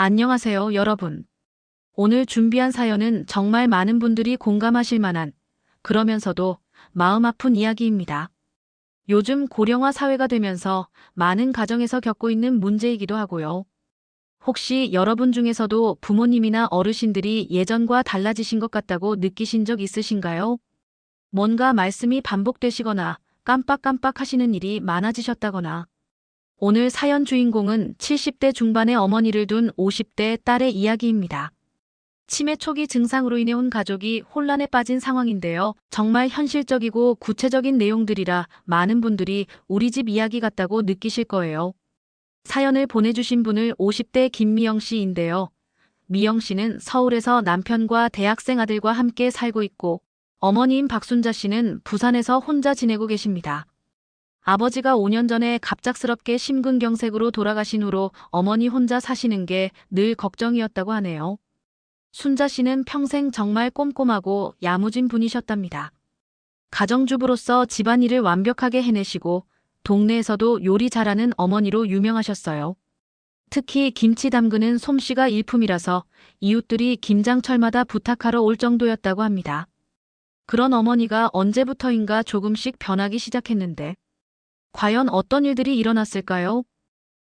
안녕하세요, 여러분. 오늘 준비한 사연은 정말 많은 분들이 공감하실 만한 그러면서도 마음 아픈 이야기입니다. 요즘 고령화 사회가 되면서 많은 가정에서 겪고 있는 문제이기도 하고요. 혹시 여러분 중에서도 부모님이나 어르신들이 예전과 달라지신 것 같다고 느끼신 적 있으신가요? 뭔가 말씀이 반복되시거나 깜빡깜빡 하시는 일이 많아지셨다거나 오늘 사연 주인공은 70대 중반의 어머니를 둔 50대 딸의 이야기입니다. 치매 초기 증상으로 인해 온 가족이 혼란에 빠진 상황인데요. 정말 현실적이고 구체적인 내용들이라 많은 분들이 우리 집 이야기 같다고 느끼실 거예요. 사연을 보내주신 분을 50대 김미영 씨인데요. 미영 씨는 서울에서 남편과 대학생 아들과 함께 살고 있고 어머니인 박순자 씨는 부산에서 혼자 지내고 계십니다. 아버지가 5년 전에 갑작스럽게 심근경색으로 돌아가신 후로 어머니 혼자 사시는 게 늘 걱정이었다고 하네요. 순자 씨는 평생 정말 꼼꼼하고 야무진 분이셨답니다. 가정주부로서 집안일을 완벽하게 해내시고 동네에서도 요리 잘하는 어머니로 유명하셨어요. 특히 김치 담그는 솜씨가 일품이라서 이웃들이 김장철마다 부탁하러 올 정도였다고 합니다. 그런 어머니가 언제부터인가 조금씩 변하기 시작했는데 과연 어떤 일들이 일어났을까요?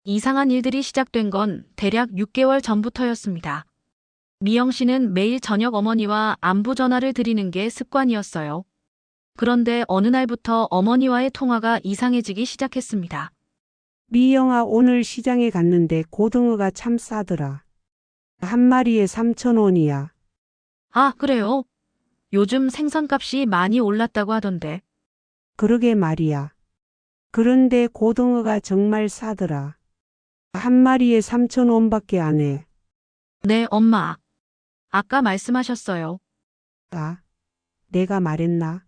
이상한 일들이 시작된 건 대략 6개월 전부터였습니다. 미영 씨는 매일 저녁 어머니와 안부 전화를 드리는 게 습관이었어요. 그런데 어느 날부터 어머니와의 통화가 이상해지기 시작했습니다. 미영아 오늘 시장에 갔는데 고등어가 참 싸더라. 한 마리에 3천 원이야. 아, 그래요? 요즘 생선값이 많이 올랐다고 하던데. 그러게 말이야. 그런데 고등어가 정말 싸더라. 한 마리에 3천 원밖에 안 해. 네, 엄마. 아까 말씀하셨어요. 아, 내가 말했나?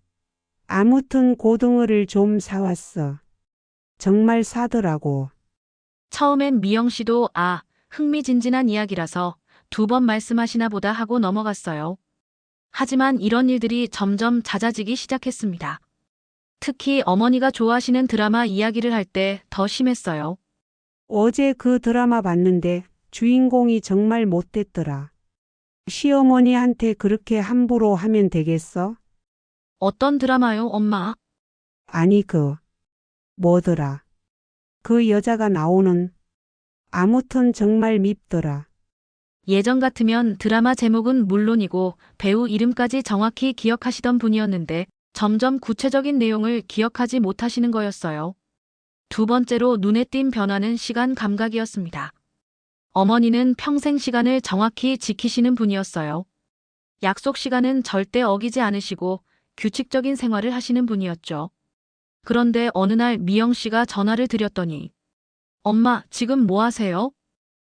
아무튼 고등어를 좀 사왔어. 정말 싸더라고. 처음엔 미영 씨도 아, 흥미진진한 이야기라서 두 번 말씀하시나 보다 하고 넘어갔어요. 하지만 이런 일들이 점점 잦아지기 시작했습니다. 특히 어머니가 좋아하시는 드라마 이야기를 할 때 더 심했어요. 어제 그 드라마 봤는데 주인공이 정말 못됐더라. 시어머니한테 그렇게 함부로 하면 되겠어? 어떤 드라마요, 엄마? 아니 그 뭐더라. 그 여자가 나오는 아무튼 정말 밉더라. 예전 같으면 드라마 제목은 물론이고 배우 이름까지 정확히 기억하시던 분이었는데 점점 구체적인 내용을 기억하지 못하시는 거였어요. 두 번째로 눈에 띈 변화는 시간 감각이었습니다. 어머니는 평생 시간을 정확히 지키시는 분이었어요. 약속 시간은 절대 어기지 않으시고 규칙적인 생활을 하시는 분이었죠. 그런데 어느 날 미영 씨가 전화를 드렸더니 엄마, 지금 뭐 하세요?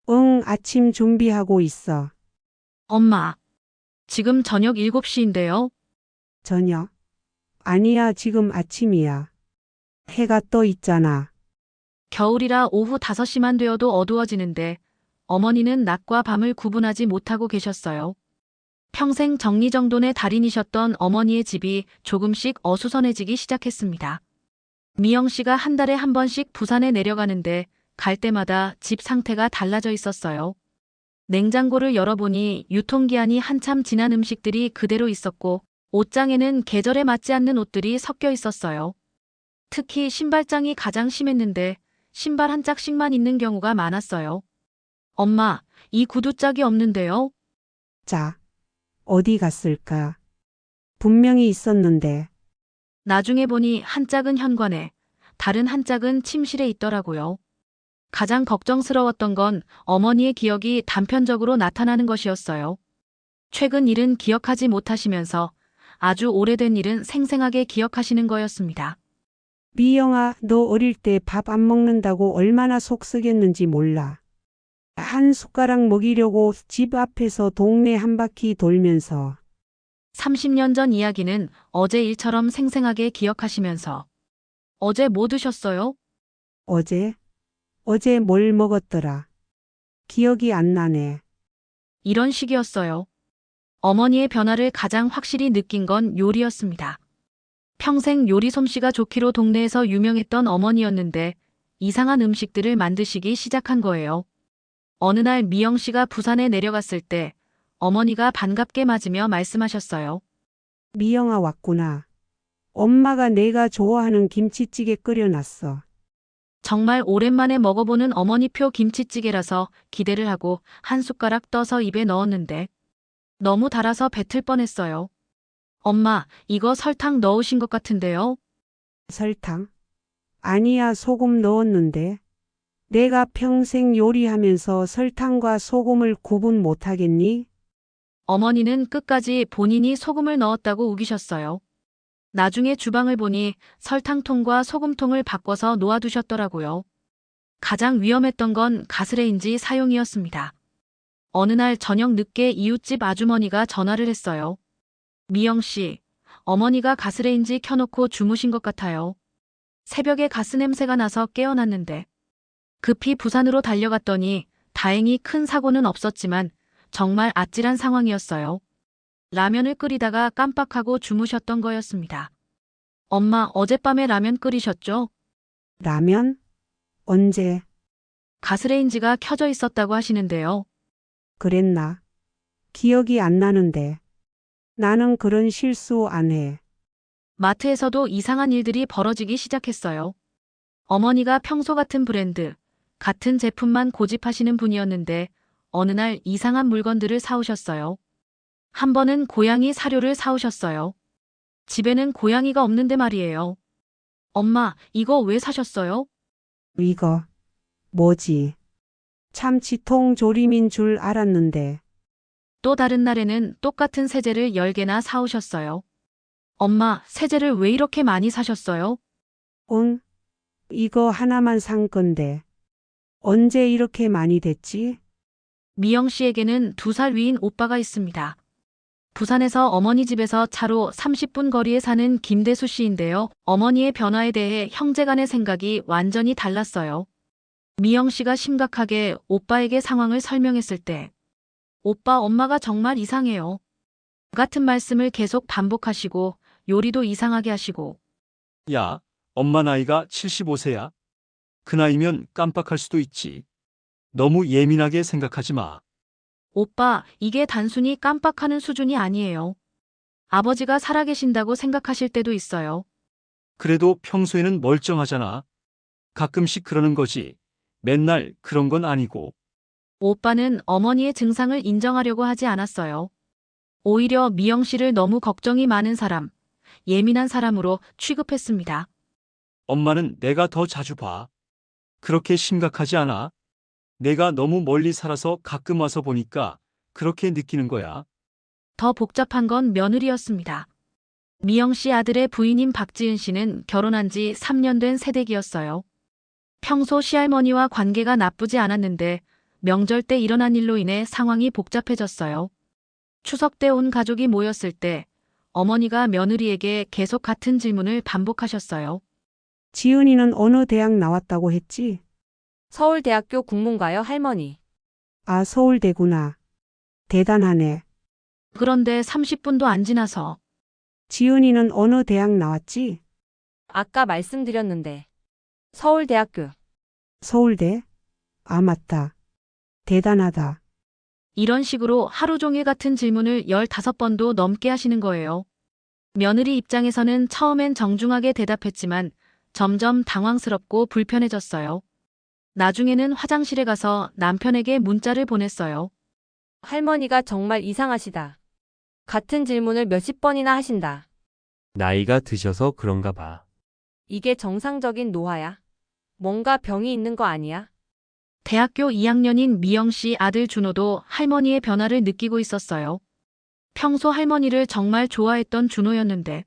응, 아침 준비하고 있어. 엄마, 지금 저녁 7시인데요. 저녁? 아니야, 지금 아침이야. 해가 떠 있잖아. 겨울이라 오후 5시만 되어도 어두워지는데 어머니는 낮과 밤을 구분하지 못하고 계셨어요. 평생 정리정돈의 달인이셨던 어머니의 집이 조금씩 어수선해지기 시작했습니다. 미영 씨가 한 달에 한 번씩 부산에 내려가는데 갈 때마다 집 상태가 달라져 있었어요. 냉장고를 열어보니 유통기한이 한참 지난 음식들이 그대로 있었고 옷장에는 계절에 맞지 않는 옷들이 섞여 있었어요. 특히 신발장이 가장 심했는데 신발 한 짝씩만 있는 경우가 많았어요. 엄마, 이 구두 짝이 없는데요? 자, 어디 갔을까? 분명히 있었는데, 나중에 보니 한 짝은 현관에, 다른 한 짝은 침실에 있더라고요. 가장 걱정스러웠던 건 어머니의 기억이 단편적으로 나타나는 것이었어요. 최근 일은 기억하지 못하시면서 아주 오래된 일은 생생하게 기억하시는 거였습니다. 미영아, 너 어릴 때 밥 안 먹는다고 얼마나 속쓰겠는지 몰라. 한 숟가락 먹이려고 집 앞에서 동네 한 바퀴 돌면서 30년 전 이야기는 어제 일처럼 생생하게 기억하시면서 어제 뭐 드셨어요? 어제? 어제 뭘 먹었더라. 기억이 안 나네. 이런 식이었어요. 어머니의 변화를 가장 확실히 느낀 건 요리였습니다. 평생 요리 솜씨가 좋기로 동네에서 유명했던 어머니였는데 이상한 음식들을 만드시기 시작한 거예요. 어느 날 미영 씨가 부산에 내려갔을 때 어머니가 반갑게 맞으며 말씀하셨어요. 미영아 왔구나. 엄마가 내가 좋아하는 김치찌개 끓여놨어. 정말 오랜만에 먹어보는 어머니표 김치찌개라서 기대를 하고 한 숟가락 떠서 입에 넣었는데 너무 달아서 뱉을 뻔했어요. 엄마, 이거 설탕 넣으신 것 같은데요? 설탕? 아니야, 소금 넣었는데. 내가 평생 요리하면서 설탕과 소금을 구분 못하겠니? 어머니는 끝까지 본인이 소금을 넣었다고 우기셨어요. 나중에 주방을 보니 설탕통과 소금통을 바꿔서 놓아두셨더라고요. 가장 위험했던 건 가스레인지 사용이었습니다. 어느 날 저녁 늦게 이웃집 아주머니가 전화를 했어요. 미영 씨, 어머니가 가스레인지 켜놓고 주무신 것 같아요. 새벽에 가스 냄새가 나서 깨어났는데 급히 부산으로 달려갔더니 다행히 큰 사고는 없었지만 정말 아찔한 상황이었어요. 라면을 끓이다가 깜빡하고 주무셨던 거였습니다. 엄마, 어젯밤에 라면 끓이셨죠? 라면? 언제? 가스레인지가 켜져 있었다고 하시는데요. 그랬나? 기억이 안 나는데. 나는 그런 실수 안 해. 마트에서도 이상한 일들이 벌어지기 시작했어요. 어머니가 평소 같은 브랜드, 같은 제품만 고집하시는 분이었는데 어느 날 이상한 물건들을 사오셨어요. 한 번은 고양이 사료를 사오셨어요. 집에는 고양이가 없는데 말이에요. 엄마, 이거 왜 사셨어요? 이거. 뭐지? 참치통 조림인 줄 알았는데. 또 다른 날에는 똑같은 세제를 10개나 사오셨어요. 엄마, 세제를 왜 이렇게 많이 사셨어요? 응? 이거 하나만 산 건데. 언제 이렇게 많이 됐지? 미영 씨에게는 두 살 위인 오빠가 있습니다. 부산에서 어머니 집에서 차로 30분 거리에 사는 김대수 씨인데요. 어머니의 변화에 대해 형제 간의 생각이 완전히 달랐어요. 미영 씨가 심각하게 오빠에게 상황을 설명했을 때, 오빠 엄마가 정말 이상해요. 같은 말씀을 계속 반복하시고, 요리도 이상하게 하시고, 야, 엄마 나이가 75세야. 그 나이면 깜빡할 수도 있지. 너무 예민하게 생각하지 마. 오빠, 이게 단순히 깜빡하는 수준이 아니에요. 아버지가 살아계신다고 생각하실 때도 있어요. 그래도 평소에는 멀쩡하잖아. 가끔씩 그러는 거지. 맨날 그런 건 아니고. 오빠는 어머니의 증상을 인정하려고 하지 않았어요. 오히려 미영 씨를 너무 걱정이 많은 사람, 예민한 사람으로 취급했습니다. 엄마는 내가 더 자주 봐. 그렇게 심각하지 않아. 내가 너무 멀리 살아서 가끔 와서 보니까 그렇게 느끼는 거야. 더 복잡한 건 며느리였습니다. 미영 씨 아들의 부인인 박지은 씨는 결혼한 지 3년 된 새댁이었어요. 평소 시할머니와 관계가 나쁘지 않았는데 명절 때 일어난 일로 인해 상황이 복잡해졌어요. 추석 때 온 가족이 모였을 때 어머니가 며느리에게 계속 같은 질문을 반복하셨어요. 지은이는 어느 대학 나왔다고 했지? 서울대학교 국문과요, 할머니. 아, 서울대구나. 대단하네. 그런데 30분도 안 지나서 지은이는 어느 대학 나왔지? 아까 말씀드렸는데. 서울대학교. 서울대? 아, 맞다. 대단하다. 이런 식으로 하루 종일 같은 질문을 15번도 넘게 하시는 거예요. 며느리 입장에서는 처음엔 정중하게 대답했지만 점점 당황스럽고 불편해졌어요. 나중에는 화장실에 가서 남편에게 문자를 보냈어요. 할머니가 정말 이상하시다. 같은 질문을 몇십 번이나 하신다. 나이가 드셔서 그런가 봐. 이게 정상적인 노화야? 뭔가 병이 있는 거 아니야? 대학교 2학년인 미영 씨 아들 준호도 할머니의 변화를 느끼고 있었어요. 평소 할머니를 정말 좋아했던 준호였는데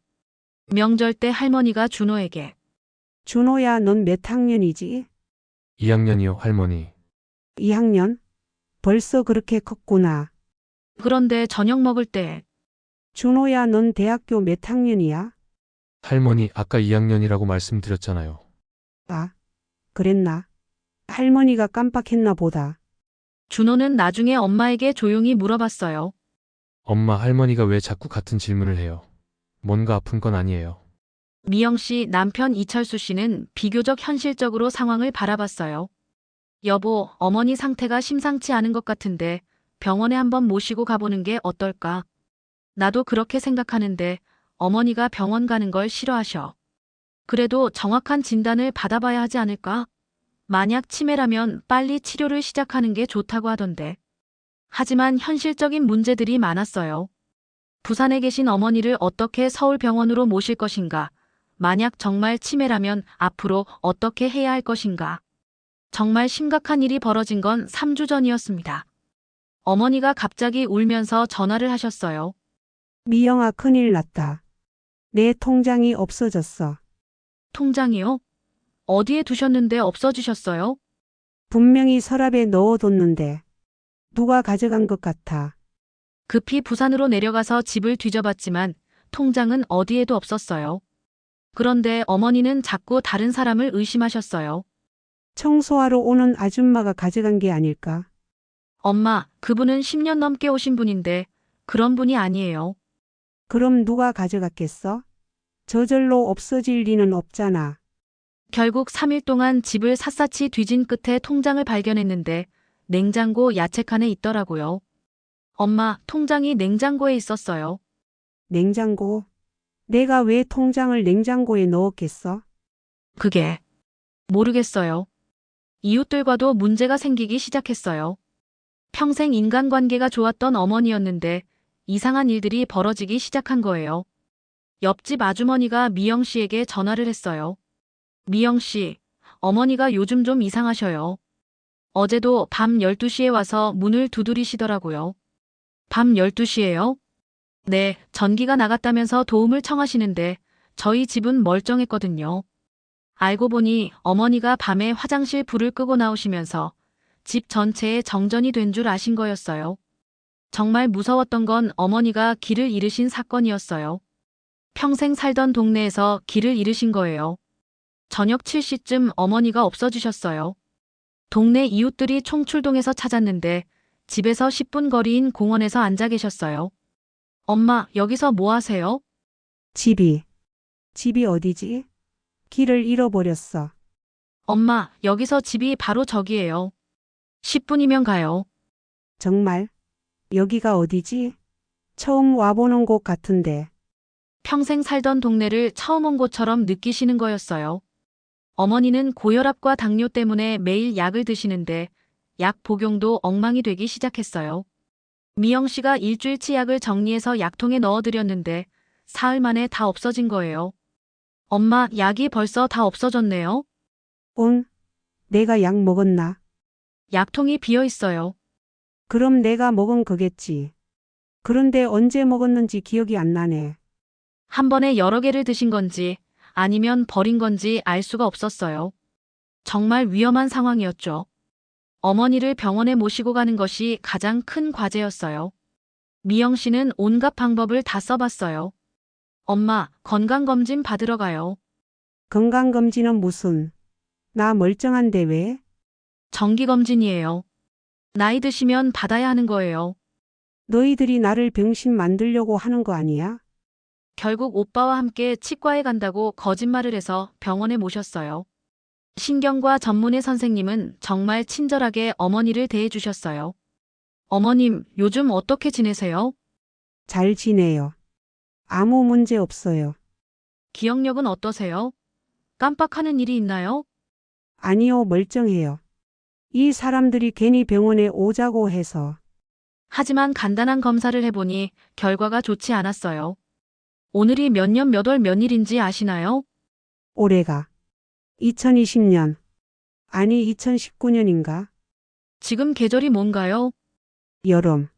명절 때 할머니가 준호에게 준호야, 넌 몇 학년이지? 2학년이요, 할머니. 2학년? 벌써 그렇게 컸구나. 그런데 저녁 먹을 때 준호야, 넌 대학교 몇 학년이야? 할머니, 아까 2학년이라고 말씀드렸잖아요. 아, 그랬나? 할머니가 깜빡했나 보다. 준호는 나중에 엄마에게 조용히 물어봤어요. 엄마, 할머니가 왜 자꾸 같은 질문을 해요? 뭔가 아픈 건 아니에요. 미영 씨 남편 이철수 씨는 비교적 현실적으로 상황을 바라봤어요. 여보, 어머니 상태가 심상치 않은 것 같은데 병원에 한번 모시고 가보는 게 어떨까? 나도 그렇게 생각하는데 어머니가 병원 가는 걸 싫어하셔. 그래도 정확한 진단을 받아봐야 하지 않을까? 만약 치매라면 빨리 치료를 시작하는 게 좋다고 하던데. 하지만 현실적인 문제들이 많았어요. 부산에 계신 어머니를 어떻게 서울병원으로 모실 것인가? 만약 정말 치매라면 앞으로 어떻게 해야 할 것인가? 정말 심각한 일이 벌어진 건 3주 전이었습니다. 어머니가 갑자기 울면서 전화를 하셨어요. 미영아 큰일 났다. 내 통장이 없어졌어. 통장이요? 어디에 두셨는데 없어지셨어요? 분명히 서랍에 넣어뒀는데 누가 가져간 것 같아. 급히 부산으로 내려가서 집을 뒤져봤지만 통장은 어디에도 없었어요. 그런데 어머니는 자꾸 다른 사람을 의심하셨어요. 청소하러 오는 아줌마가 가져간 게 아닐까? 엄마, 그분은 10년 넘게 오신 분인데 그런 분이 아니에요. 그럼 누가 가져갔겠어? 저절로 없어질 리는 없잖아. 결국 3일 동안 집을 샅샅이 뒤진 끝에 통장을 발견했는데 냉장고 야채칸에 있더라고요. 엄마, 통장이 냉장고에 있었어요. 냉장고. 내가 왜 통장을 냉장고에 넣었겠어? 그게 모르겠어요. 이웃들과도 문제가 생기기 시작했어요. 평생 인간관계가 좋았던 어머니였는데 이상한 일들이 벌어지기 시작한 거예요. 옆집 아주머니가 미영 씨에게 전화를 했어요. 미영 씨, 어머니가 요즘 좀 이상하셔요. 어제도 밤 12시에 와서 문을 두드리시더라고요. 밤 12시에요? 네, 전기가 나갔다면서 도움을 청하시는데 저희 집은 멀쩡했거든요. 알고 보니 어머니가 밤에 화장실 불을 끄고 나오시면서 집 전체에 정전이 된 줄 아신 거였어요. 정말 무서웠던 건 어머니가 길을 잃으신 사건이었어요. 평생 살던 동네에서 길을 잃으신 거예요. 저녁 7시쯤 어머니가 없어지셨어요. 동네 이웃들이 총출동해서 찾았는데 집에서 10분 거리인 공원에서 앉아 계셨어요. 엄마, 여기서 뭐 하세요? 집이. 집이 어디지? 길을 잃어버렸어. 엄마, 여기서 집이 바로 저기예요. 10분이면 가요. 정말? 여기가 어디지? 처음 와보는 곳 같은데. 평생 살던 동네를 처음 온 곳처럼 느끼시는 거였어요. 어머니는 고혈압과 당뇨 때문에 매일 약을 드시는데 약 복용도 엉망이 되기 시작했어요. 미영 씨가 일주일치 약을 정리해서 약통에 넣어드렸는데 사흘 만에 다 없어진 거예요. 엄마, 약이 벌써 다 없어졌네요. 응? 내가 약 먹었나? 약통이 비어 있어요. 그럼 내가 먹은 거겠지. 그런데 언제 먹었는지 기억이 안 나네. 한 번에 여러 개를 드신 건지 아니면 버린 건지 알 수가 없었어요. 정말 위험한 상황이었죠. 어머니를 병원에 모시고 가는 것이 가장 큰 과제였어요. 미영 씨는 온갖 방법을 다 써봤어요. 엄마, 건강검진 받으러 가요. 건강검진은 무슨? 나 멀쩡한데 왜? 정기검진이에요. 나이 드시면 받아야 하는 거예요. 너희들이 나를 병신 만들려고 하는 거 아니야? 결국 오빠와 함께 치과에 간다고 거짓말을 해서 병원에 모셨어요. 신경과 전문의 선생님은 정말 친절하게 어머니를 대해주셨어요. 어머님, 요즘 어떻게 지내세요? 잘 지내요. 아무 문제 없어요. 기억력은 어떠세요? 깜빡하는 일이 있나요? 아니요, 멀쩡해요. 이 사람들이 괜히 병원에 오자고 해서 하지만 간단한 검사를 해보니 결과가 좋지 않았어요. 오늘이 몇 년 몇 월 몇일인지 아시나요? 올해가 2020년 아니 2019년인가? 지금 계절이 뭔가요? 여름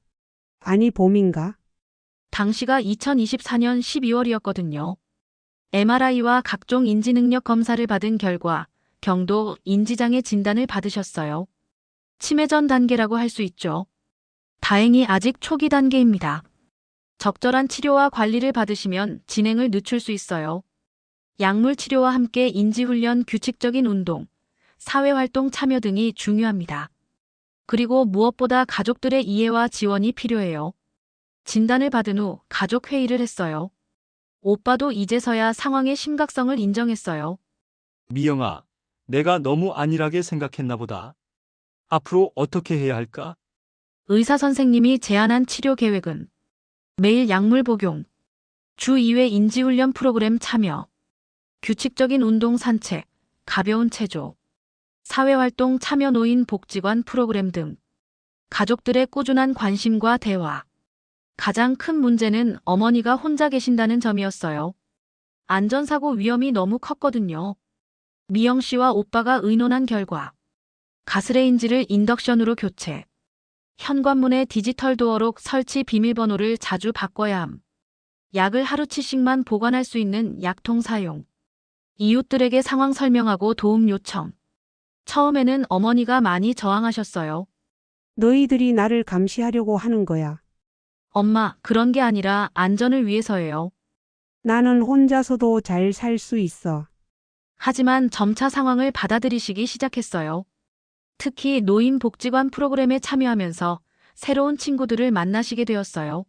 아니 봄인가? 당시가 2024년 12월이었거든요. MRI와 각종 인지능력 검사를 받은 결과 경도 인지장애 진단을 받으셨어요. 치매 전 단계라고 할 수 있죠. 다행히 아직 초기 단계입니다. 적절한 치료와 관리를 받으시면 진행을 늦출 수 있어요. 약물 치료와 함께 인지훈련, 규칙적인 운동, 사회활동 참여 등이 중요합니다. 그리고 무엇보다 가족들의 이해와 지원이 필요해요. 진단을 받은 후 가족 회의를 했어요. 오빠도 이제서야 상황의 심각성을 인정했어요. 미영아, 내가 너무 안일하게 생각했나 보다. 앞으로 어떻게 해야 할까? 의사 선생님이 제안한 치료 계획은 매일 약물 복용, 주 2회 인지훈련 프로그램 참여, 규칙적인 운동 산책, 가벼운 체조, 사회활동 참여 노인 복지관 프로그램 등. 가족들의 꾸준한 관심과 대화. 가장 큰 문제는 어머니가 혼자 계신다는 점이었어요. 안전사고 위험이 너무 컸거든요. 미영 씨와 오빠가 의논한 결과. 가스레인지를 인덕션으로 교체, 현관문에 디지털 도어록 설치 비밀번호를 자주 바꿔야 함. 약을 하루치씩만 보관할 수 있는 약통 사용. 이웃들에게 상황 설명하고 도움 요청. 처음에는 어머니가 많이 저항하셨어요. 너희들이 나를 감시하려고 하는 거야. 엄마, 그런 게 아니라 안전을 위해서예요. 나는 혼자서도 잘 살 수 있어. 하지만 점차 상황을 받아들이시기 시작했어요. 특히 노인복지관 프로그램에 참여하면서 새로운 친구들을 만나시게 되었어요.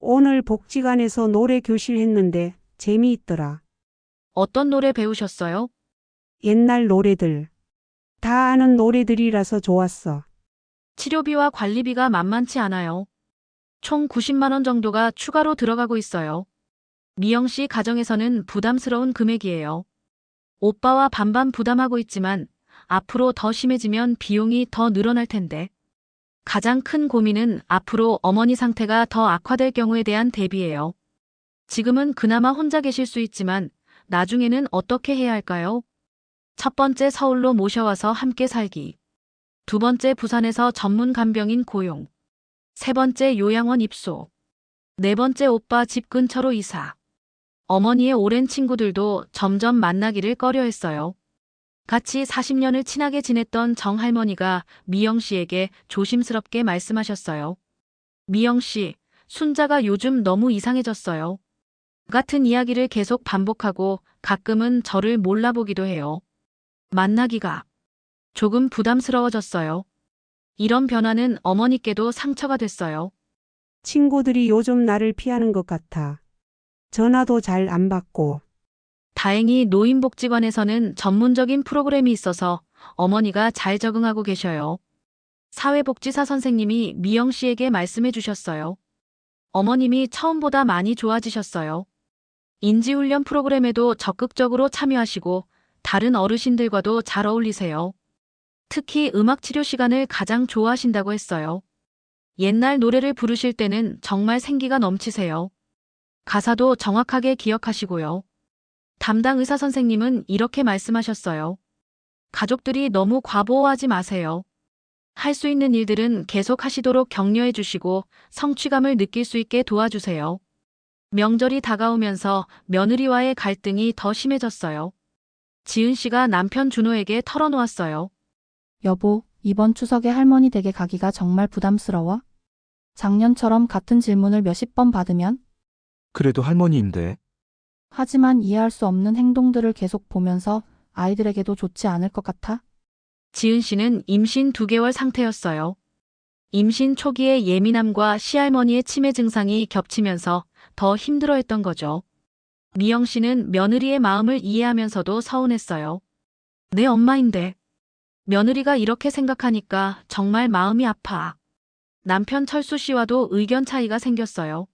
오늘 복지관에서 노래 교실 했는데 재미있더라. 어떤 노래 배우셨어요? 옛날 노래들. 다 아는 노래들이라서 좋았어. 치료비와 관리비가 만만치 않아요. 총 90만 원 정도가 추가로 들어가고 있어요. 미영 씨 가정에서는 부담스러운 금액이에요. 오빠와 반반 부담하고 있지만 앞으로 더 심해지면 비용이 더 늘어날 텐데. 가장 큰 고민은 앞으로 어머니 상태가 더 악화될 경우에 대한 대비예요. 지금은 그나마 혼자 계실 수 있지만 나중에는 어떻게 해야 할까요? 첫 번째 서울로 모셔와서 함께 살기. 두 번째 부산에서 전문 간병인 고용. 세 번째 요양원 입소. 네 번째 오빠 집 근처로 이사. 어머니의 오랜 친구들도 점점 만나기를 꺼려 했어요. 같이 40년을 친하게 지냈던 정 할머니가 미영 씨에게 조심스럽게 말씀하셨어요. 미영 씨, 순자가 요즘 너무 이상해졌어요. 같은 이야기를 계속 반복하고 가끔은 저를 몰라보기도 해요. 만나기가 조금 부담스러워졌어요. 이런 변화는 어머니께도 상처가 됐어요. 친구들이 요즘 나를 피하는 것 같아. 전화도 잘 안 받고. 다행히 노인복지관에서는 전문적인 프로그램이 있어서 어머니가 잘 적응하고 계셔요. 사회복지사 선생님이 미영 씨에게 말씀해 주셨어요. 어머님이 처음보다 많이 좋아지셨어요. 인지훈련 프로그램에도 적극적으로 참여하시고 다른 어르신들과도 잘 어울리세요. 특히 음악 치료 시간을 가장 좋아하신다고 했어요. 옛날 노래를 부르실 때는 정말 생기가 넘치세요. 가사도 정확하게 기억하시고요. 담당 의사 선생님은 이렇게 말씀하셨어요. 가족들이 너무 과보호하지 마세요. 할 수 있는 일들은 계속 하시도록 격려해 주시고 성취감을 느낄 수 있게 도와주세요. 명절이 다가오면서 며느리와의 갈등이 더 심해졌어요. 지은 씨가 남편 준호에게 털어놓았어요. 여보, 이번 추석에 할머니 댁에 가기가 정말 부담스러워? 작년처럼 같은 질문을 몇십 번 받으면? 그래도 할머니인데. 하지만 이해할 수 없는 행동들을 계속 보면서 아이들에게도 좋지 않을 것 같아? 지은 씨는 임신 2개월 상태였어요. 임신 초기의 예민함과 시할머니의 치매 증상이 겹치면서 더 힘들어했던 거죠. 미영 씨는 며느리의 마음을 이해하면서도 서운했어요. 내 엄마인데. 며느리가 이렇게 생각하니까 정말 마음이 아파. 남편 철수 씨와도 의견 차이가 생겼어요.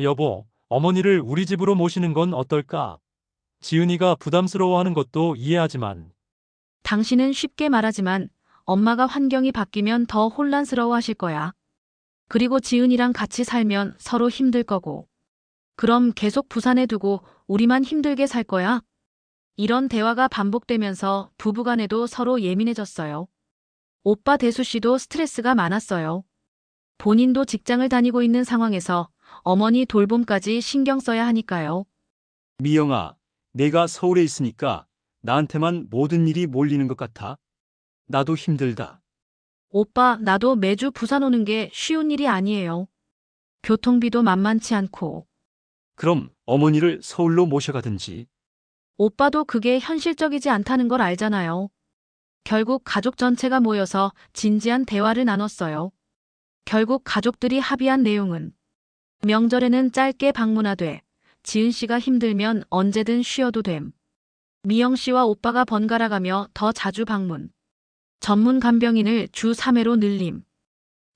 여보, 어머니를 우리 집으로 모시는 건 어떨까? 지은이가 부담스러워하는 것도 이해하지만 당신은 쉽게 말하지만 엄마가 환경이 바뀌면 더 혼란스러워 하실 거야. 그리고 지은이랑 같이 살면 서로 힘들 거고. 그럼 계속 부산에 두고 우리만 힘들게 살 거야? 이런 대화가 반복되면서 부부간에도 서로 예민해졌어요. 오빠 대수 씨도 스트레스가 많았어요. 본인도 직장을 다니고 있는 상황에서 어머니 돌봄까지 신경 써야 하니까요. 미영아, 내가 서울에 있으니까 나한테만 모든 일이 몰리는 것 같아. 나도 힘들다. 오빠, 나도 매주 부산 오는 게 쉬운 일이 아니에요. 교통비도 만만치 않고. 그럼 어머니를 서울로 모셔가든지. 오빠도 그게 현실적이지 않다는 걸 알잖아요. 결국 가족 전체가 모여서 진지한 대화를 나눴어요. 결국 가족들이 합의한 내용은 명절에는 짧게 방문하되 지은 씨가 힘들면 언제든 쉬어도 됨. 미영 씨와 오빠가 번갈아가며 더 자주 방문. 전문 간병인을 주 3회로 늘림.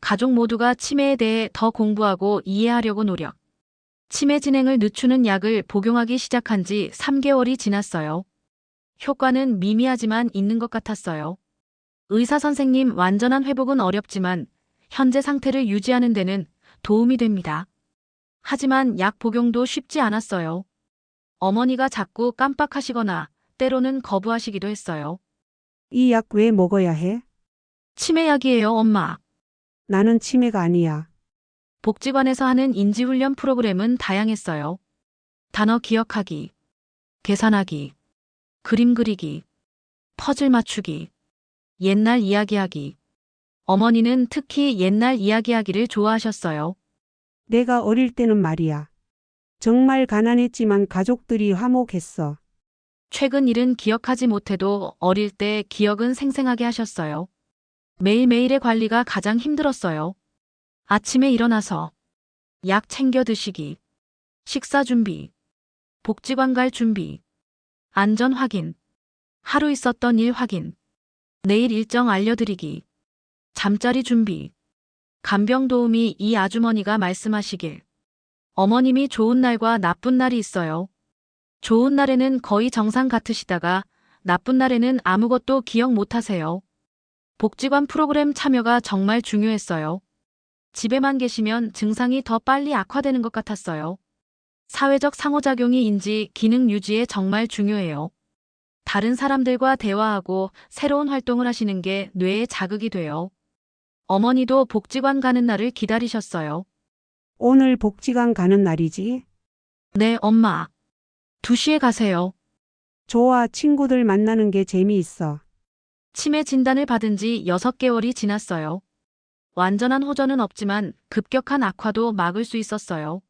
가족 모두가 치매에 대해 더 공부하고 이해하려고 노력. 치매 진행을 늦추는 약을 복용하기 시작한 지 3개월이 지났어요. 효과는 미미하지만 있는 것 같았어요. 의사 선생님 완전한 회복은 어렵지만 현재 상태를 유지하는 데는 도움이 됩니다. 하지만 약 복용도 쉽지 않았어요. 어머니가 자꾸 깜빡하시거나 때로는 거부하시기도 했어요. 이 약 왜 먹어야 해? 치매약이에요, 엄마. 나는 치매가 아니야. 복지관에서 하는 인지훈련 프로그램은 다양했어요. 단어 기억하기, 계산하기, 그림 그리기, 퍼즐 맞추기, 옛날 이야기하기. 어머니는 특히 옛날 이야기하기를 좋아하셨어요. 내가 어릴 때는 말이야. 정말 가난했지만 가족들이 화목했어. 최근 일은 기억하지 못해도 어릴 때 기억은 생생하게 하셨어요. 매일매일의 관리가 가장 힘들었어요. 아침에 일어나서 약 챙겨 드시기, 식사 준비, 복지관 갈 준비, 안전 확인, 하루 있었던 일 확인, 내일 일정 알려드리기, 잠자리 준비, 간병 도우미 이 아주머니가 말씀하시길. 어머님이 좋은 날과 나쁜 날이 있어요. 좋은 날에는 거의 정상 같으시다가 나쁜 날에는 아무것도 기억 못 하세요. 복지관 프로그램 참여가 정말 중요했어요. 집에만 계시면 증상이 더 빨리 악화되는 것 같았어요. 사회적 상호작용이 인지 기능 유지에 정말 중요해요. 다른 사람들과 대화하고 새로운 활동을 하시는 게 뇌에 자극이 돼요. 어머니도 복지관 가는 날을 기다리셨어요. 오늘 복지관 가는 날이지? 네, 엄마. 2시에 가세요. 좋아, 친구들 만나는 게 재미있어. 치매 진단을 받은 지 6개월이 지났어요. 완전한 호전은 없지만 급격한 악화도 막을 수 있었어요.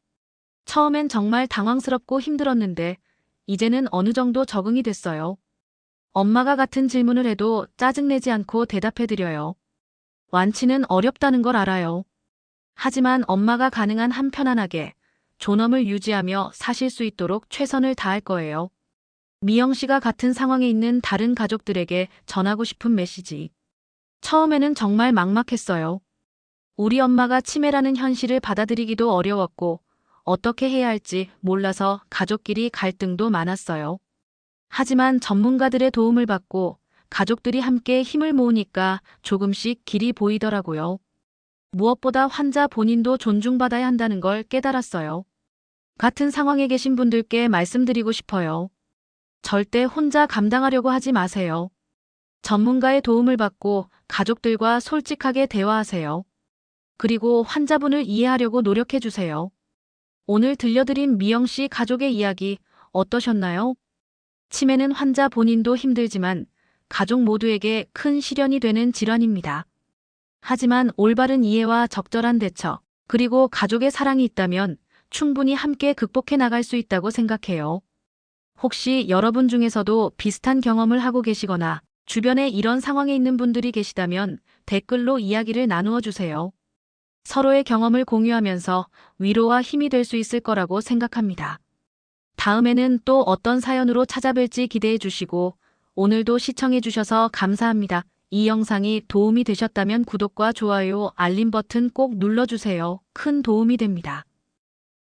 처음엔 정말 당황스럽고 힘들었는데 이제는 어느 정도 적응이 됐어요. 엄마가 같은 질문을 해도 짜증내지 않고 대답해드려요. 완치는 어렵다는 걸 알아요. 하지만 엄마가 가능한 한 편안하게 존엄을 유지하며 사실 수 있도록 최선을 다할 거예요. 미영 씨가 같은 상황에 있는 다른 가족들에게 전하고 싶은 메시지. 처음에는 정말 막막했어요. 우리 엄마가 치매라는 현실을 받아들이기도 어려웠고, 어떻게 해야 할지 몰라서 가족끼리 갈등도 많았어요. 하지만 전문가들의 도움을 받고 가족들이 함께 힘을 모으니까 조금씩 길이 보이더라고요. 무엇보다 환자 본인도 존중받아야 한다는 걸 깨달았어요. 같은 상황에 계신 분들께 말씀드리고 싶어요. 절대 혼자 감당하려고 하지 마세요. 전문가의 도움을 받고 가족들과 솔직하게 대화하세요. 그리고 환자분을 이해하려고 노력해 주세요. 오늘 들려드린 미영 씨 가족의 이야기 어떠셨나요? 치매는 환자 본인도 힘들지만 가족 모두에게 큰 시련이 되는 질환입니다. 하지만 올바른 이해와 적절한 대처, 그리고 가족의 사랑이 있다면 충분히 함께 극복해 나갈 수 있다고 생각해요. 혹시 여러분 중에서도 비슷한 경험을 하고 계시거나 주변에 이런 상황에 있는 분들이 계시다면 댓글로 이야기를 나누어 주세요. 서로의 경험을 공유하면서 위로와 힘이 될 수 있을 거라고 생각합니다. 다음에는 또 어떤 사연으로 찾아뵐지 기대해 주시고 오늘도 시청해 주셔서 감사합니다. 이 영상이 도움이 되셨다면 구독과 좋아요, 알림 버튼 꼭 눌러주세요. 큰 도움이 됩니다.